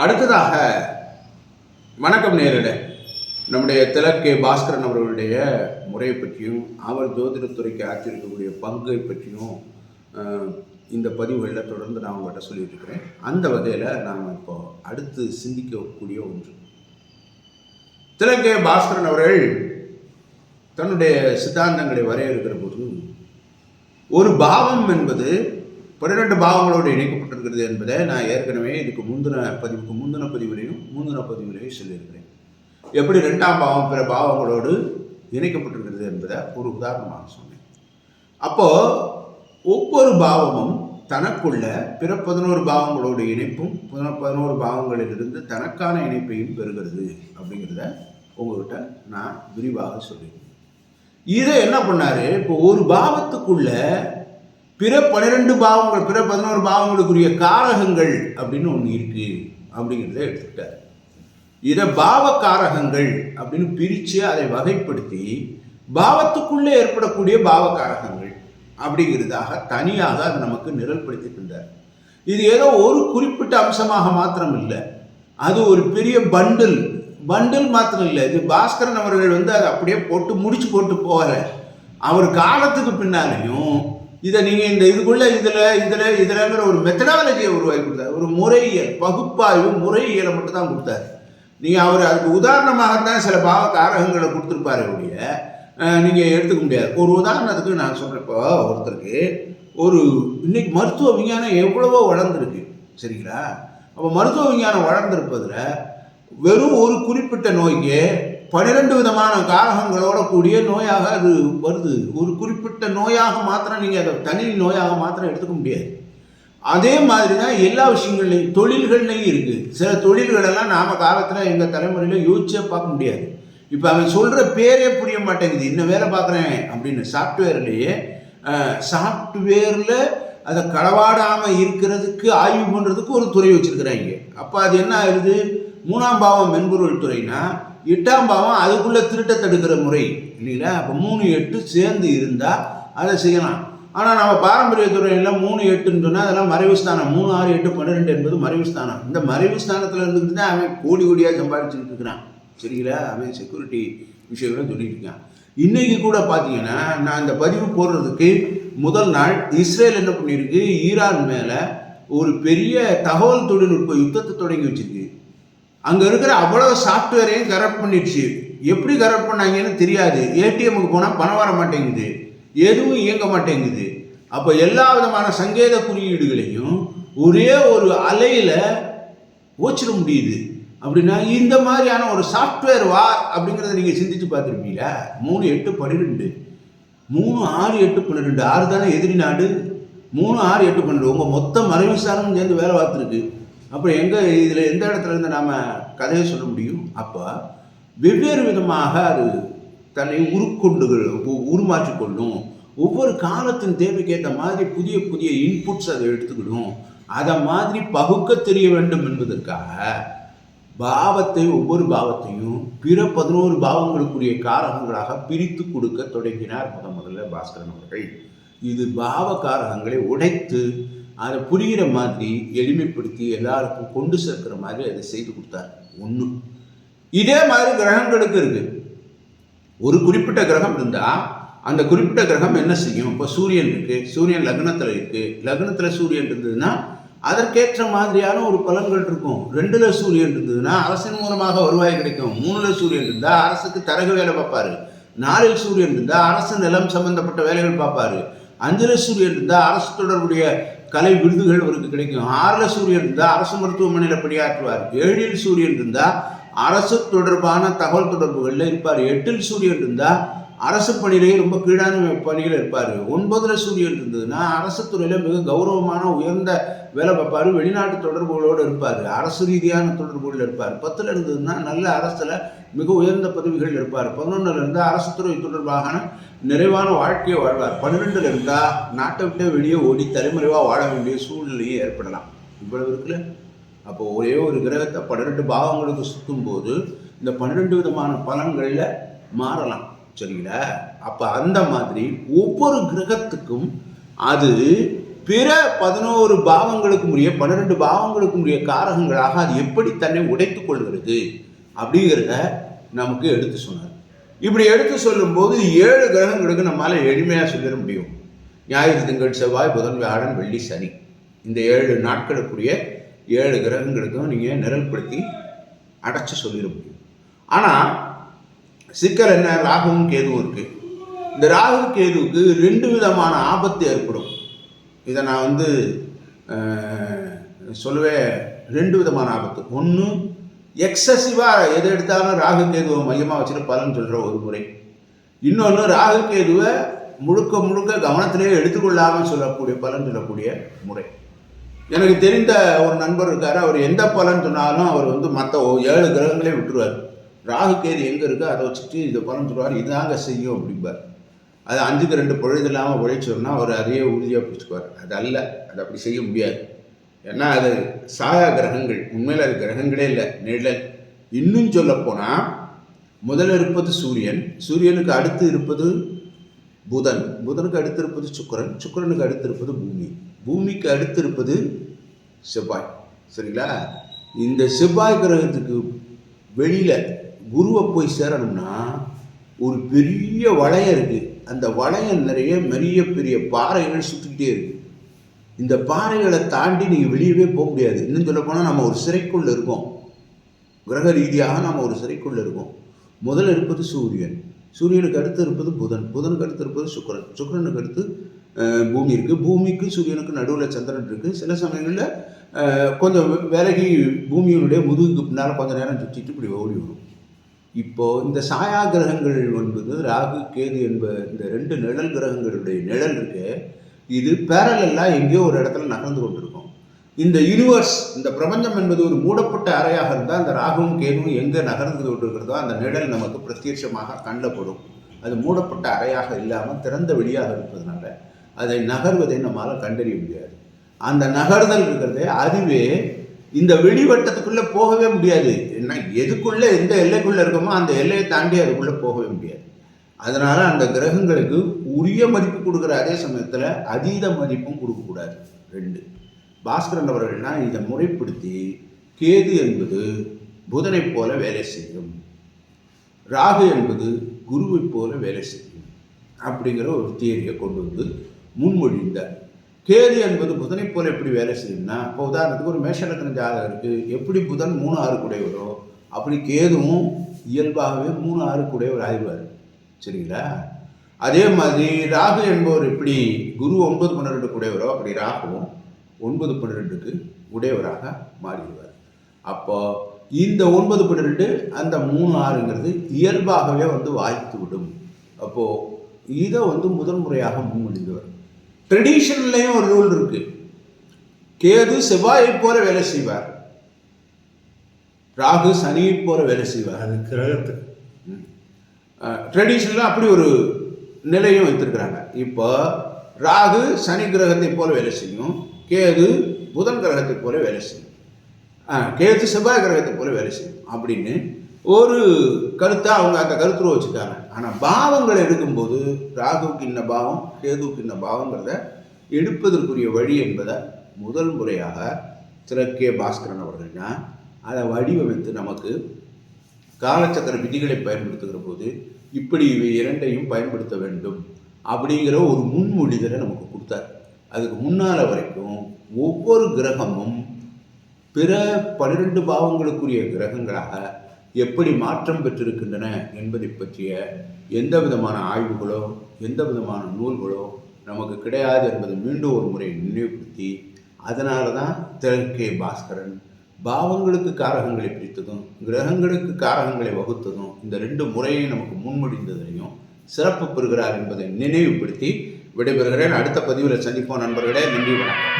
அடுத்ததாக வணக்கம் நேரிட நம்முடைய திலக்கே பாஸ்கரன் அவர்களுடைய முறையை பற்றியும் அவர் ஜோதிடத்துறைக்கு ஆற்றிருக்கக்கூடிய பங்கை பற்றியும் இந்த பதிவுகளில் தொடர்ந்து நான் உங்கள்கிட்ட சொல்லிட்டு இருக்கிறேன் அந்த வகையில் நாம் இப்போ அடுத்து சிந்திக்கக்கூடிய ஒன்று. திலக்கே பாஸ்கரன் அவர்கள் தன்னுடைய சித்தாந்தங்களை வரையறுக்கிற போது ஒரு பாவம் என்பது பன்னிரெண்டு பாவங்களோடு இணைக்கப்பட்டிருக்கிறது என்பதை நான் ஏற்கனவே இதுக்கு முந்தின பதிவுக்கு முந்தின பதிவுரையும் முந்தின பதிவுரையும் சொல்லியிருக்கிறேன். எப்படி ரெண்டாம் பாவம் பிற பாவங்களோடு இணைக்கப்பட்டிருக்கிறது என்பதை ஒரு உதாரணமாக சொன்னேன். அப்போது ஒவ்வொரு பாவமும் தனக்குள்ள பிற பதினோரு பாவங்களோடு இணைப்பும் பதினோரு பாவங்களிலிருந்து தனக்கான இணைப்பையும் பெறுகிறது அப்படிங்கிறத உங்ககிட்ட நான் விரிவாக சொல்லியிருக்கேன் இதை என்ன பண்ணார்? இப்போ ஒரு பாவத்துக்குள்ள பிற பன்னிரெண்டு பாவங்கள் பிற பதினோரு பாவங்களுக்குரிய காரகங்கள் அப்படின்னு ஒன்று இருக்கு. அப்படிங்கிறத எடுத்துக்கிட்டார். இதை பாவ காரகங்கள் அப்படின்னு பிரித்து அதை வகைப்படுத்தி பாவத்துக்குள்ளே ஏற்படக்கூடிய பாவ காரகங்கள் அப்படிங்கிறதாக தனியாக அது நமக்கு நிரல்படுத்திக்கின்றார் இது ஏதோ ஒரு குறிப்பிட்ட அம்சமாக மாத்திரம் இல்லை அது ஒரு பெரிய பண்டில் பண்டில் மாத்திரம் இல்லை இது பாஸ்கரன் அவர்கள் வந்து அதை அப்படியே போட்டு முடிச்சு போட்டு போகிற அவர் காலத்துக்கு பின்னாலேயும் இதை நீங்கள் இந்த இதுக்குள்ள இதில் இதில் இதில்ங்கிற ஒரு மெத்தடாலஜியை உருவாக்கி கொடுத்தாரு. ஒரு முறையியல் பகுப்பாய்வு முறையியலை மட்டும் தான் கொடுத்தாரு. நீங்கள் அவர் அதுக்கு உதாரணமாகத்தான் சில பாவ காரகங்களை கொடுத்துருப்பாரு ஒழிய நீங்கள் எடுத்துக்க முடியாது. ஒரு உதாரணத்துக்கு நான் சொல்கிறப்போ ஒருத்தருக்கு ஒரு இன்னைக்கு மருத்துவ விஞ்ஞானம் எவ்வளவோ வளர்ந்துருக்கு சரிங்களா? அப்போ மருத்துவ விஞ்ஞானம் வளர்ந்துருப்பதில் வெறும் ஒரு குறிப்பிட்ட நோய்க்கு பன்னிரெண்டு விதமான காரகங்களோட கூடிய நோயாக அது வருது. ஒரு குறிப்பிட்ட நோயாக மாத்திரம் நீங்கள் அதை தனி நோயாக மாத்திரம் எடுத்துக்க முடியாது. அதே மாதிரி தான் எல்லா விஷயங்கள்லையும் தொழில்கள்லையும் இருக்குது சில தொழில்களெல்லாம் நாம் காலத்தில் எங்கள் தலைமுறையில் யோசிச்சே பார்க்க முடியாது. இப்போ அவன் சொல்கிற பேரே புரிய மாட்டேங்குது. இன்னும் வேலை பார்க்குறேன் அப்படின்னு சாஃப்ட்வேர்லேயே சாஃப்ட்வேரில் அதை களவாடாமல் இருக்கிறதுக்கு ஆய்வு பண்ணுறதுக்கு ஒரு துறை வச்சுருக்குறாங்க. அப்போ அது என்ன ஆயிடுது? மூணாம் பாவம் மென்பொருள் துறைனா எட்டாம் பாவம் அதுக்குள்ளே திருட்டை தடுக்கிற முறை இல்லைங்களா? அப்போ மூணு எட்டு சேர்ந்து இருந்தால் அதை செய்யலாம். ஆனால் நம்ம பாரம்பரிய துறையில் மூணு எட்டுன்னு சொன்னால் அதெல்லாம் மறைவு ஸ்தானம். மூணு ஆறு எட்டு பன்னிரெண்டு என்பது மறைவு ஸ்தானம். இந்த மறைவு ஸ்தானத்தில் இருந்துக்கிட்டு தான் அவன் கோடி கோடியாக சம்பாதிச்சுட்டு இருக்கிறான். சரிங்களா? அவன் செக்யூரிட்டி விஷயங்களை சொல்லிட்டு இருக்கான். கூட பார்த்தீங்கன்னா நான் இந்த பதிவு போடுறதுக்கு முதல் நாள் இஸ்ரேல் என்ன பண்ணியிருக்கு? ஈரான் மேலே ஒரு பெரிய தகவல் தொழில்நுட்ப யுத்தத்தை தொடங்கி வச்சிருக்கு. அங்கே இருக்கிற அவ்வளோ சாஃப்ட்வேரையும் கரெக்ட் பண்ணிடுச்சு. எப்படி கரெக்ட் பண்ணாங்கன்னு தெரியாது. ஏடிஎம்முக்கு போனால் பணம் வர மாட்டேங்குது. எதுவும் இயங்க மாட்டேங்குது. அப்போ எல்லா விதமான சங்கேத குறியீடுகளையும் ஒரே ஒரு அலையில் ஓச்சிட முடியுது. அப்படின்னா இந்த மாதிரியான ஒரு சாஃப்ட்வேர் வா அப்படிங்கிறத நீங்கள் சிந்திச்சு பார்த்துருப்பீங்களா மூணு எட்டு பன்னிரெண்டு. மூணு ஆறு எட்டு பன்னிரெண்டு. ஆறு தானே எதிரி நாடு? மூணு ஆறு எட்டு பன்னெண்டு உங்கள் மொத்த மறைவு சாரமும் சேர்ந்து வேலை பார்த்துருக்கு. அப்புறம் எங்கே இதில் எந்த இடத்துல இருந்து நாம் கதையை சொல்ல முடியும்? அப்போ வெவ்வேறு விதமாக அது தன்னை உருக்கொண்டுகள் உ- உருமாற்றிக்கொள்ளும். ஒவ்வொரு காலத்தின் தேவைக்கேற்ற மாதிரி புதிய புதிய இன்புட்ஸ் அதை எடுத்துக்கணும் அதை மாதிரி பகுக்க தெரிய வேண்டும் என்பதற்காக பாவத்தை ஒவ்வொரு பாவத்தையும் பிற பதினோரு பாவங்களுக்குரிய காரகங்களாக பிரித்து கொடுக்க தொடங்கினார் முத முதல்ல பாஸ்கரன் அவர்கள். இது பாவ காரகங்களை உடைத்து அதை புரிகிற மாதிரி எளிமைப்படுத்தி எல்லாருக்கும் கொண்டு சேர்க்கிற மாதிரி அதை செய்து கொடுத்தார். ஒன்று இதே மாதிரி கிரகங்களுக்கு இருக்கு. ஒரு குறிப்பிட்ட கிரகம் இருந்தால் அந்த குறிப்பிட்ட கிரகம் என்ன செய்யும்? இப்போ சூரியன் இருக்கு. சூரியன் லக்னத்தில் இருக்கு. லக்னத்தில் சூரியன் இருந்ததுன்னா அதற்கேற்ற மாதிரியான ஒரு பலன்கள் இருக்கும். ரெண்டுல சூரியன் இருந்ததுன்னா அரசின் மூலமாக வருவாய் கிடைக்கும். மூணுல சூரியன் இருந்தால் அரசுக்கு தரகு வேலை பார்ப்பாரு. நாலில் சூரியன் இருந்தால் அரசு நிலம் சம்பந்தப்பட்ட வேலைகள் பார்ப்பாரு. அஞ்சுல சூரியன் இருந்தால் அரசு தொடர்புடைய கலை விருதுகள் அவருக்கு கிடைக்கும். ஆறில் சூரியன் இருந்தால் அரசு மருத்துவமனையில் பணியாற்றுவார். ஏழில் சூரியன் இருந்தால் அரசு தொடர்பான தகவல் தொடர்புகளில் இருப்பார். எட்டில் சூரியன் இருந்தால் அரசு பணியிலேயே ரொம்ப கீழான பணியில் இருப்பார். ஒன்பதுல சூரியன் இருந்ததுன்னா அரசு துறையில் மிக கௌரவமான உயர்ந்த வேலை பார்ப்பார். வெளிநாட்டு தொடர்புகளோடு இருப்பார். அரசு ரீதியான தொடர்புகளில் இருப்பார். பத்தில் இருந்ததுன்னா நல்ல அரசில் மிக உயர்ந்த பதவிகளில் இருப்பார். பதினொன்றில் இருந்தால் அரசு துறை தொடர்பாக நிறைவான வாழ்க்கையை வாழ்வார். பன்னிரெண்டில் இருந்தால் நாட்டை விட்டு வெளியே ஓடி தலைமுறைவாக வாழ வேண்டிய சூழ்நிலையை ஏற்படலாம். இவ்வளவு இருக்குல்ல? அப்போ ஒரே ஒரு கிரகத்தை பன்னிரெண்டு பாவங்களுக்கு சுற்றும் போது இந்த பன்னிரெண்டு விதமான பலன்களில் மாறலாம். சரிங்களா அப்போ அந்த மாதிரி ஒவ்வொரு கிரகத்துக்கும் அது பிற பதினோரு பாவங்களுக்கும் உரிய பன்னிரெண்டு பாவங்களுக்கும் உரிய காரகங்களாக அது எப்படி தன்னை உடைத்துக் கொள்கிறது? அப்படிங்கிறத நமக்கு எடுத்து சொன்னார். இப்படி எடுத்து சொல்லும்போது ஏழு கிரகங்களுக்கு நம்மால் எளிமையாக சொல்லிட முடியும். ஞாயிறு திங்கள் செவ்வாய் புதன் வியாழன் வெள்ளி சனி. இந்த ஏழு நாட்களுக்குரிய ஏழு கிரகங்களுக்கும் நீங்கள் நிரல்படுத்தி அடைச்சி சொல்லிட முடியும். ஆனால் சிக்கல் என்ன? ராகுவும் கேதுவும் இருக்குது இந்த ராகு கேதுவுக்கு ரெண்டு விதமான ஆபத்து ஏற்படும். இதை நான் வந்து சொல்லுவேன் ரெண்டு விதமான ஆபத்து. ஒன்று எக்ஸசிவாக எது எடுத்தாலும் ராகு கேதுவை மையமாக வச்சுட்டு பலன் சொல்கிற ஒரு முறை. இன்னொன்று ராகு கேதுவை முழுக்க முழுக்க கவனத்திலேயே எடுத்துக்கொள்ளாமல் சொல்லக்கூடிய பலன் சொல்லக்கூடிய முறை. எனக்கு தெரிந்த ஒரு நண்பர் இருக்கார். அவர் எந்த பலன் சொன்னாலும் அவர் வந்து மற்ற ஏழு கிரகங்களே விட்டுருவார். ராகு கேது எங்கே இருக்கோ அதை வச்சுட்டு இதை பலன் சொல்லுவார். இதாங்க செய்யும் அப்படிம்பார். அது அஞ்சுக்கு ரெண்டு பொழுது இல்லாமல் உழைச்சோம்னா அவர் அதையே உறுதியாக பிடிச்சிக்குவார். அது அல்ல. அது அப்படி செய்ய முடியாது. ஏன்னா அது சாயா கிரகங்கள். உண்மையில் அது கிரகங்களே இல்லை. நிழல். இன்னும் சொல்லப்போனால் முதல்ல இருப்பது சூரியன். சூரியனுக்கு அடுத்து இருப்பது புதன். புதனுக்கு அடுத்து இருப்பது சுக்கிரன். சுக்கிரனுக்கு அடுத்து இருப்பது பூமி. பூமிக்கு அடுத்து இருப்பது செவ்வாய். சரிங்களா? இந்த செவ்வாய் கிரகத்துக்கு வெளியில் குருவை போய் சேரணும்னா ஒரு பெரிய வளையம் இருக்குது அந்த வளையம் நிறைய பெரிய பெரிய பாறைகள் சுற்றிக்கிட்டே இருக்குது இந்த பாறைகளை தாண்டி நீங்கள் வெளியவே போக முடியாது. இன்னும் சொல்ல போனால் நம்ம ஒரு சிறைக்குள்ளே இருக்கோம். கிரக ரீதியாக நம்ம ஒரு சிறைக்குள்ளே இருக்கோம். முதல்ல இருப்பது சூரியன். சூரியனுக்கு அடுத்து இருப்பது புதன். புதனுக்கு அடுத்து இருப்பது சுக்கரன். சுக்கரனுக்கு அடுத்து பூமி இருக்குது பூமிக்கு சூரியனுக்கு நடுவில் சந்திரன் இருக்குது சில சமயங்களில் கொஞ்சம் விலகி பூமியினுடைய முதுகுக்கு பின்னால் கொஞ்சம் நேரம் சுற்றிட்டு இப்படி ஓடி வரும். இப்போ இந்த சாயா கிரகங்கள் என்பது ராகு கேது என்ப இந்த ரெண்டு நிழல் கிரகங்களுடைய நிழல் இருக்கு இது பேரலெல்லாம் எங்கேயோ ஒரு இடத்துல நகர்ந்து கொண்டிருக்கும். இந்த யூனிவர்ஸ் இந்த பிரபஞ்சம் என்பது ஒரு மூடப்பட்ட அறையாக இருந்தால் அந்த ராகுவும் கேதுவும் எங்கே நகர்ந்து கொண்டிருக்கிறதோ அந்த நிழல் நமக்கு பிரத்யட்சமாக கண்டப்படும். அது மூடப்பட்ட அறையாக இல்லாமல் திறந்த வெளியாக இருப்பதனால அதை நகர்வதை நம்மால் கண்டறிய முடியாது. அந்த நகர்தல் இருக்கிறதே அதுவே இந்த வெளிவட்டத்துக்குள்ளே போகவே முடியாது. என்ன எதுக்குள்ளே எந்த எல்லைக்குள்ளே இருக்கோமோ அந்த எல்லையை தாண்டி அதுக்குள்ளே போகவே முடியாது. அதனால் அந்த கிரகங்களுக்கு உரிய மதிப்பு கொடுக்குற அதே சமயத்தில் அதீத மதிப்பும் கொடுக்கக்கூடாது. ரெண்டு பாஸ்கரன் அவர்கள்னா இதை முறைப்படுத்தி கேது என்பது புதனைப் போல வேலை செய்யும். ராகு என்பது குருவைப் போல வேலை செய்யும். அப்படிங்கிற ஒரு தியரியை கொண்டு வந்து முன்மொழிந்தார். கேது என்பது புதனை போல எப்படி வேலை செய்யும்னா இப்போ உதாரணத்துக்கு ஒரு மேஷலக்கண ஜாதகம் இருக்குது எப்படி புதன் மூணு ஆறு கூடையவரோ அப்படி கேதுவும் இயல்பாகவே மூணு ஆறு கூடையவர் ஆயிடுவார். சரிங்களா? அதே மாதிரி ராகு என்பவர் எப்படி குரு ஒன்பது பன்னிரெண்டு கூடையவரோ அப்படி ராகுவும் ஒன்பது பன்னிரெண்டுக்கு உடையவராக மாறிடுவார். அப்போ இந்த ஒன்பது பன்னிரெண்டு அந்த மூணு ஆறுங்கிறது இயல்பாகவே வந்து வாய்த்து விடும் அப்போது இதை வந்து முதல் முறையாக முன்மொழிந்தவர் ட்ரெடிஷன்லேயும் ஒரு ரூல் இருக்கு. கேது செவ்வாயை போல வேலை செய்வார். ராகு சனியை போல வேலை செய்வார். அது கிரகத்துக்கு. ட்ரெடிஷ்னலாக அப்படி ஒரு நிலையும் வைத்திருக்கிறாங்க. இப்போ ராகு சனி கிரகத்தை போல வேலை செய்யும். கேது புதன் கிரகத்தை போல வேலை செய்யும். கேது செவ்வாய் கிரகத்தை போல வேலை செய்யும். அப்படின்னு ஒரு கருத்தை அவங்க அந்த கருத்துருவ வச்சுட்டாங்க. ஆனால் பாவங்களை எடுக்கும்போது ராகுவுக்கு இன்ன பாவம் கேதுவுக்கு இன்ன பாவங்கிறத எடுப்பதற்குரிய வழி என்பதை முதல் முறையாக திரு பாஸ்கரன் அவர்கள்னா அதை வடிவமைத்து நமக்கு காலச்சக்கர விதிகளை பயன்படுத்துகிற போது இப்படி இவை இரண்டையும் பயன்படுத்த வேண்டும் அப்படிங்கிற ஒரு முன்மொழிதலை நமக்கு கொடுத்தார். அதுக்கு முன்னால் வரைக்கும் ஒவ்வொரு கிரகமும் பிற பன்னிரெண்டு பாவங்களுக்குரிய கிரகங்களாக எப்படி மாற்றம் பெற்றிருக்கின்றன என்பதை பற்றிய எந்த விதமான ஆய்வுகளோ எந்த விதமான நூல்களோ நமக்கு கிடையாது என்பதை மீண்டும் ஒரு முறை நினைவுபடுத்தி அதனால தான் தெற்கே பாஸ்கரன் பாவங்களுக்கு காரகங்களை பிரித்ததும் கிரகங்களுக்கு காரகங்களை வகுத்ததும் இந்த ரெண்டு முறையும் நமக்கு முன்மொழிந்ததையும் சிறப்பு பெறுகிறார் என்பதை நினைவுபடுத்தி விடைபெறுகிறேன். அடுத்த பதிவில் சந்திப்போம் நண்பர்களே. நன்றி வணக்கம்.